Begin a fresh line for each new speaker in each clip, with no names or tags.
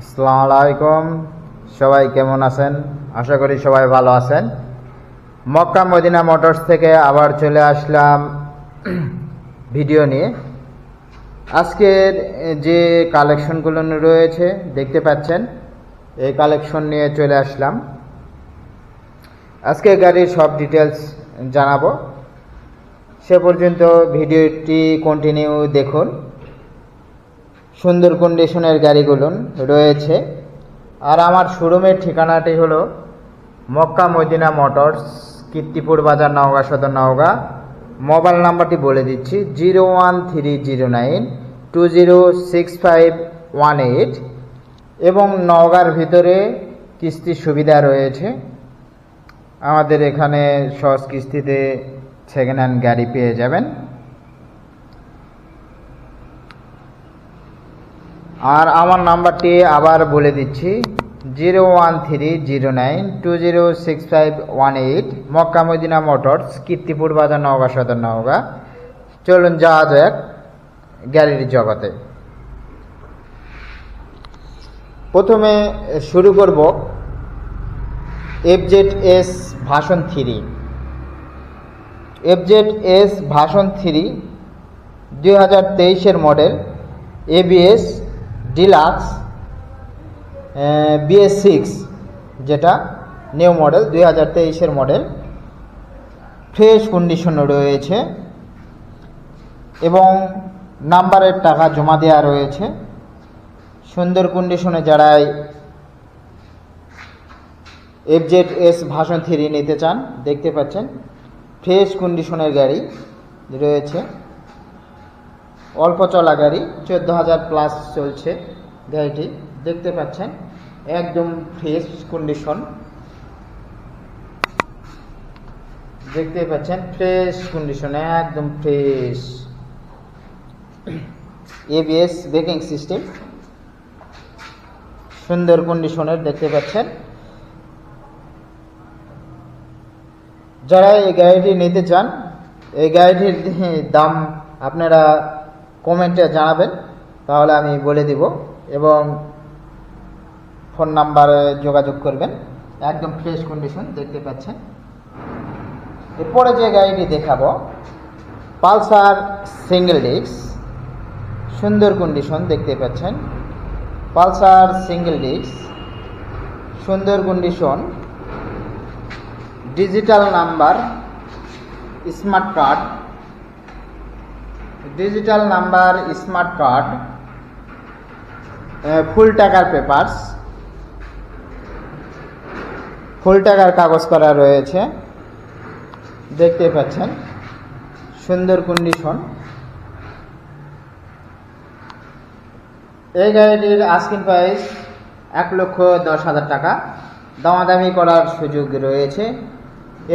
আসসালামু আলাইকুম। সবাই কেমন আছেন? আশা করি সবাই ভালো আছেন। মক্কা মদিনা মোটরস থেকে আবার চলে আসলাম ভিডিও নিয়ে। আজকের যে কালেকশনগুলো রয়েছে, দেখতে পাচ্ছেন, এই কালেকশন নিয়ে চলে আসলাম। আজকে গাড়ির সব ডিটেলস জানাব। সে পর্যন্ত ভিডিওটি কন্টিনিউ দেখুন। সুন্দর কন্ডিশনের গাড়িগুলো রয়েছে। আর আমার শোরুমের ঠিকানাটি হলো Mecca Medina motors, Kirtipur Bazar, Naogaon সদর, নওগাঁ। মোবাইল নাম্বারটি বলে দিচ্ছি, zero one three zero nine two zero six five one eight. এবং নওগাঁর ভিতরে কিস্তির সুবিধা রয়েছে। আমাদের এখানে সহজ কিস্তিতে সেকেন্ড হ্যান্ড গাড়ি পেয়ে যাবেন। আর আমার নাম্বারটি আবার বলে দিচ্ছি, zero one three zero nine two zero six five one eight, Mecca Medina motors, Kirtipur Bazar, Naogaon Sadar, Naogaon. চলুন যাওয়া যাক গ্যালারির জগতে। প্রথমে শুরু করব FZ S version three. FZ S version three দুই হাজার তেইশের model, ABS deluxe BS six, যেটা নিউ মডেল, দুই হাজার তেইশের মডেল। ফ্রেশ কন্ডিশন রয়েছে এবং নাম্বারের টাকা জমা দেওয়া রয়েছে। সুন্দর কন্ডিশনে যারাই এফজেড এস ভাষণ থ্রি নিতে চান, দেখতে পাচ্ছেন, ফ্রেশ কন্ডিশনের গাড়ি রয়েছে। অল্প চলা গাড়ি চোদ্দ হাজার প্লাস চলছে গাড়িটি। দেখতে পাচ্ছেন, একদম ফ্রেশ কন্ডিশন দেখতে পাচ্ছেন ফ্রেশ কন্ডিশন একদম ফ্রেশ এবিএস ব্রেকিং সিস্টেম সুন্দর কন্ডিশনের দেখতে পাচ্ছেন। যারা এই গাড়িটি নিতে চান, এই গাড়িটির দাম আপনারা কমেন্টে জানাবেন, তাহলে আমি বলে দিব। এবং ফোন নাম্বারে যোগাযোগ করবেন। একদম ফ্রেশ কন্ডিশন দেখতে পাচ্ছেন। এরপরে যে গাড়িটি দেখাবো, পালসার সিঙ্গেল ডিস্ক, সুন্দর কন্ডিশন দেখতে পাচ্ছেন। পালসার সিঙ্গেল ডিস্ক, সুন্দর condition, digital number, smart card digital number smart card full টাকার পেপারস ফুল টাকার কাগজ করা রয়েছে। দেখতে পাচ্ছেন, সুন্দর কন্ডিশন এই গাড়িটির আস্কিং প্রাইস এক লক্ষ দশ হাজার টাকা। দামাদামি করার সুযোগ রয়েছে।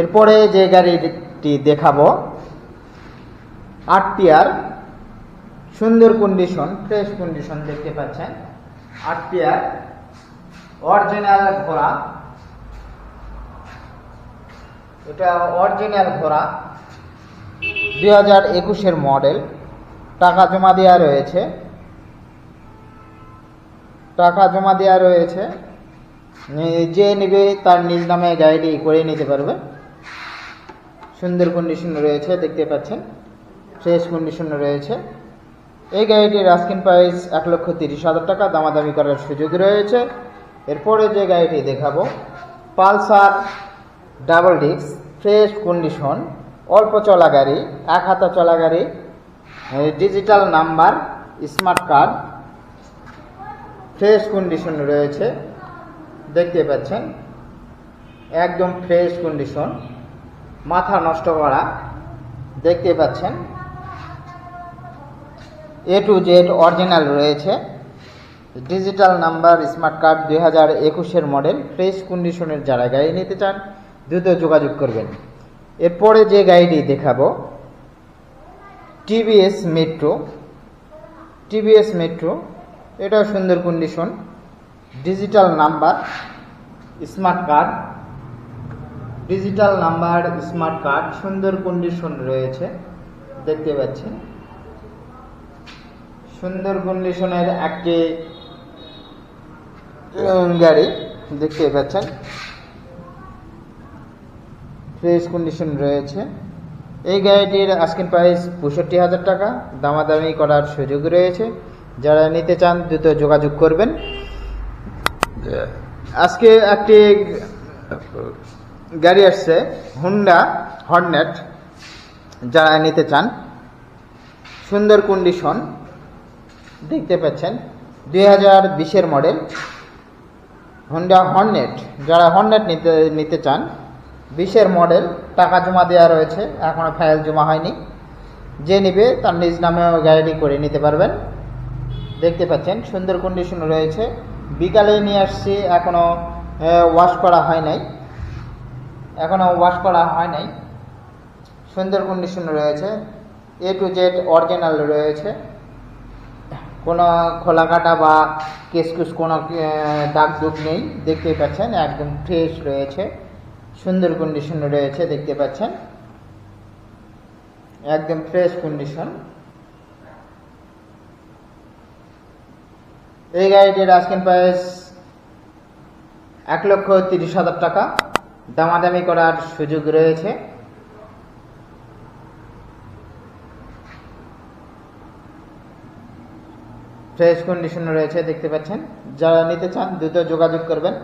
এরপরে যে গাড়িটি দেখাবো আট টিয়ার সুন্দর কন্ডিশন ফ্রেশ কন্ডিশন দেখতে পাচ্ছেন। আট টিয়ার অরিজিনাল ঘোড়া। এটা অরিজিনাল ঘোড়া। দুই হাজার একুশের মডেল টাকা জমা দেওয়া রয়েছে। টাকা জমা দেওয়া রয়েছে। যে নেবে তার নিজ নামে গাড়িটি করে নিতে পারবে। সুন্দর কন্ডিশন রয়েছে, দেখতে পাচ্ছেন। ফ্রেশ কন্ডিশন রয়েছে। এই গাড়িটির আস্কিন প্রাইস এক লক্ষ তিরিশ হাজার টাকা, দামাদামি করার সুযোগ রয়েছে। এরপরে যে গাড়িটি দেখাবো, Pulsar double disc, fresh condition, অল্প চলা গাড়ি, এক হাতা চলা গাড়ি digital number smart card fresh condition রয়েছে। দেখতে পাচ্ছেন, একদম ফ্রেশ কন্ডিশন, মাথা নষ্ট করা। দেখতে পাচ্ছেন এ টু জেড অরিজিনাল রয়েছে। ডিজিটাল নাম্বার স্মার্ট কার্ড দুই হাজার একুশের মডেল ফ্রেশ কন্ডিশনের যারা গাড়ি নিতে চান, দ্রুত যোগাযোগ করবেন। এরপরে যে গাড়িটি দেখাবো টিভিএস মেট্রো টিভিএস মেট্রো এটাও সুন্দর condition digital number smart card digital number smart card সুন্দর কন্ডিশন রয়েছে। দেখতে পাচ্ছেন? সুন্দর কন্ডিশনের একটি গাড়ি দেখতে পাচ্ছেন। ফ্রেশ কন্ডিশন রয়েছে। এই গাড়িটির আস্কিন প্রাইস পঁয়ষট্টি হাজার টাকা। দামাদামি করার সুযোগ রয়েছে। যারা নিতে চান, দ্রুত যোগাযোগ করবেন। আজকে একটি গাড়ি আসছে হুন্ডা হর্নেট যারা নিতে চান, সুন্দর কন্ডিশন দেখতে পাচ্ছেন, দুই হাজার বিশের মডেল হন্ডা হর্নেট যারা হর্নেট নিতে নিতে চান, বিশের মডেল টাকা জমা দেওয়া রয়েছে এখনও ফাইল জমা হয়নি। যে নেবে তার নিজ নামেও গাড়ি করে নিতে পারবেন। দেখতে পাচ্ছেন, সুন্দর কন্ডিশন রয়েছে। বিকালে নিয়ে আসছি এখনও ওয়াশ করা হয় নাই। এখনও ওয়াশ করা হয় নাই। সুন্দর কন্ডিশন রয়েছে। এ টু জেড অরিজিনাল রয়েছে। কোনো খোলা কাটা বা কেসকুস কোনো দাগ দুগ নেই দেখতেই পাচ্ছেন, একদম ফ্রেশ রয়েছে, সুন্দর কন্ডিশন রয়েছে, দেখতে পাচ্ছেন। একদম ফ্রেশ কন্ডিশন এই গাড়িটির আজকের প্রাইস এক লক্ষ তিরিশ হাজার টাকা। দামাদামি করার সুযোগ রয়েছে। ফ্রেশ কন্ডিশন রয়েছে, দেখতে পাচ্ছেন। যারা নিতে চান, দ্রুত যোগাযোগ করবেন।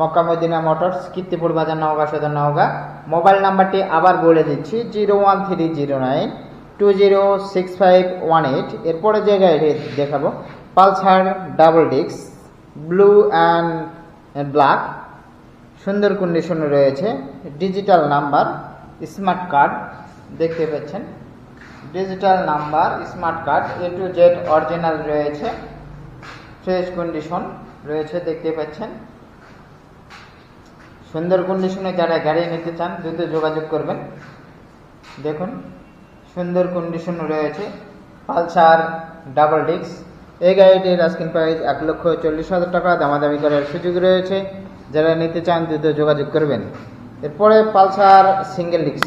Mecca Medina motors, Kirtipur Bazar, Naogaon, সদর নওগাঁ। মোবাইল নাম্বারটি আবার বলে দিচ্ছি, zero one three zero nine two zero six five one eight. এরপরে যে গাড়িটি দেখাবো। পালসার ডাবল ডিক্স ব্লু অ্যান্ড ব্ল্যাক। সুন্দর কন্ডিশন রয়েছে। ডিজিটাল নাম্বার, স্মার্ট কার্ড, দেখতে পাচ্ছেন। Digital number smart card A to Z original রয়েছে। ফ্রেশ কন্ডিশন রয়েছে, দেখতে পাচ্ছেন। সুন্দর কন্ডিশনে যারা গাড়ি নিতে চান, দ্রুত যোগাযোগ করবেন। দেখুন, সুন্দর কন্ডিশন রয়েছে। পালসার ডাবল ডিক্স এই গাড়িটির আস্কিন প্রাইস এক লক্ষ চল্লিশ হাজার টাকা। দামাদামি করার সুযোগ রয়েছে। যারা নিতে চান, দ্রুত যোগাযোগ করবেন। এরপরে পালসার সিঙ্গেল ডিক্স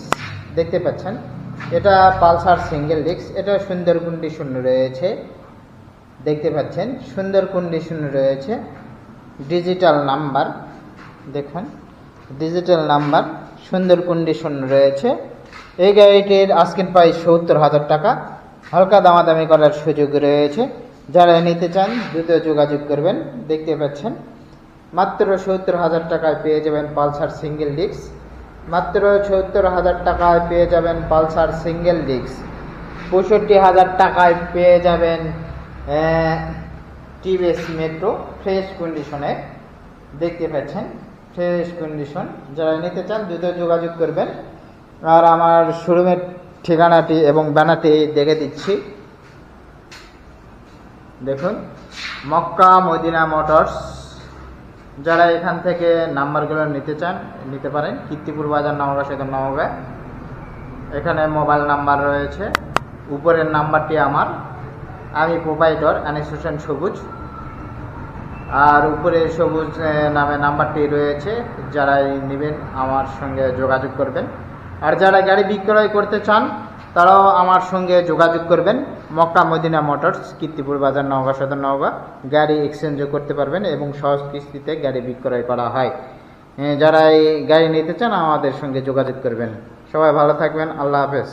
দেখতে পাচ্ছেন। এটা পালসার সিঙ্গেল ডিস্ক, এটা সুন্দর কন্ডিশন রয়েছে। দেখতে পাচ্ছেন, সুন্দর কন্ডিশন রয়েছে। ডিজিটাল নাম্বার দেখুন ডিজিটাল নাম্বার সুন্দর কন্ডিশন রয়েছে। এই গাড়িটির আজকের প্রাইস সত্তর হাজার টাকা। হালকা দামাদামি করার সুযোগ রয়েছে। যারা নিতে চান, দ্রুত যোগাযোগ করবেন। দেখতে পাচ্ছেন, মাত্র সত্তর হাজার টাকায় পেয়ে যাবেন পালসার সিঙ্গেল ডিস্ক। মাত্র সত্তর হাজার টাকায় পেয়ে যাবেন পালসার সিঙ্গেল ডিস্ক। পঁয়ষট্টি হাজার টাকায় পেয়ে যাবেন টিভিএস মেট্রো, ফ্রেশ কন্ডিশনে দেখতে পাচ্ছেন ফ্রেশ কন্ডিশন। যারা নিতে চান, দ্রুত যোগাযোগ করবেন। আর আমার শোরুমের ঠিকানাটি এবং ব্যানারটি দেখে দিচ্ছি। দেখুন, মক্কা মদিনা মোটরস। যারা এখান থেকে নাম্বারগুলো নিতে চান, নিতে পারেন। কীর্তিপুর বাজার নওগাঁ সেতু নওগাঁ এখানে মোবাইল নাম্বার রয়েছে। উপরের নাম্বারটি আমার। আমি প্রোপাইটর আনিস হোসেন সবুজ। আর উপরে সবুজ নামে নাম্বারটি রয়েছে। যারাই নেবেন, আমার সঙ্গে যোগাযোগ করবেন। আর যারা গাড়ি বিক্রয় করতে চান তারাও আমার সঙ্গে যোগাযোগ করবেন। Mecca Medina motors, Kirtipur Bazar Naogaon, সদর নওগাঁ। গাড়ি এক্সচেঞ্জও করতে পারবেন এবং সহজ কিস্তিতে গাড়ি বিক্রয় করা হয়। যারা এই গাড়ি নিতে চান, আমাদের সঙ্গে যোগাযোগ করবেন। সবাই ভালো থাকবেন। আল্লাহ হাফেজ।